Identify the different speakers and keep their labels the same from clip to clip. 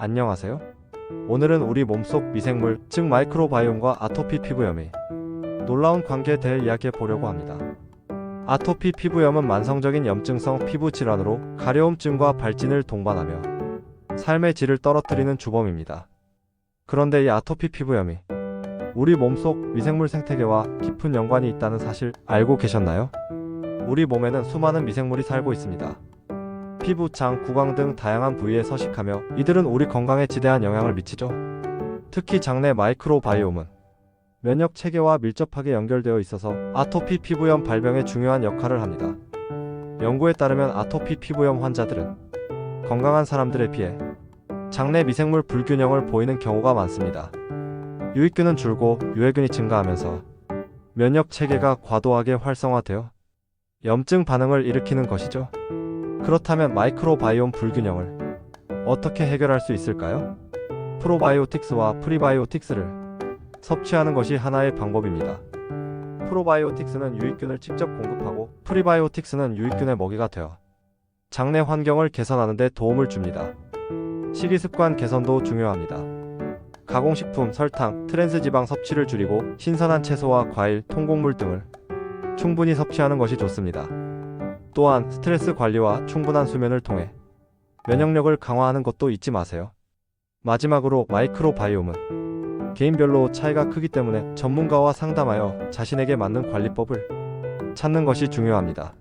Speaker 1: 안녕하세요. 오늘은 우리 몸속 미생물, 즉 마이크로바이옴과 아토피 피부염의 놀라운 관계에 대해 이야기해 보려고 합니다. 아토피 피부염은 만성적인 염증성 피부 질환으로 가려움증과 발진을 동반하며 삶의 질을 떨어뜨리는 주범입니다. 그런데 이 아토피 피부염이 우리 몸속 미생물 생태계와 깊은 연관이 있다는 사실 알고 계셨나요? 우리 몸에는 수많은 미생물이 살고 있습니다. 피부, 장, 구강 등 다양한 부위에 서식하며 이들은 우리 건강에 지대한 영향을 미치죠. 특히 장내 마이크로바이옴은 면역 체계와 밀접하게 연결되어 있어서 아토피 피부염 발병에 중요한 역할을 합니다. 연구에 따르면 아토피 피부염 환자들은 건강한 사람들에 비해 장내 미생물 불균형을 보이는 경우가 많습니다. 유익균은 줄고 유해균이 증가하면서 면역 체계가 과도하게 활성화되어 염증 반응을 일으키는 것이죠. 그렇다면 마이크로바이옴 불균형을 어떻게 해결할 수 있을까요? 프로바이오틱스와 프리바이오틱스를 섭취하는 것이 하나의 방법입니다. 프로바이오틱스는 유익균을 직접 공급하고 프리바이오틱스는 유익균의 먹이가 되어 장내 환경을 개선하는 데 도움을 줍니다. 식이습관 개선도 중요합니다. 가공식품, 설탕, 트랜스지방 섭취를 줄이고 신선한 채소와 과일, 통곡물 등을 충분히 섭취하는 것이 좋습니다. 또한 스트레스 관리와 충분한 수면을 통해 면역력을 강화하는 것도 잊지 마세요. 마지막으로 마이크로바이옴은 개인별로 차이가 크기 때문에 전문가와 상담하여 자신에게 맞는 관리법을 찾는 것이 중요합니다.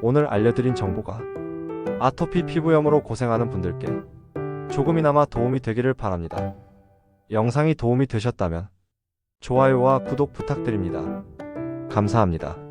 Speaker 1: 오늘 알려드린 정보가 아토피 피부염으로 고생하는 분들께 조금이나마 도움이 되기를 바랍니다. 영상이 도움이 되셨다면 좋아요와 구독 부탁드립니다. 감사합니다.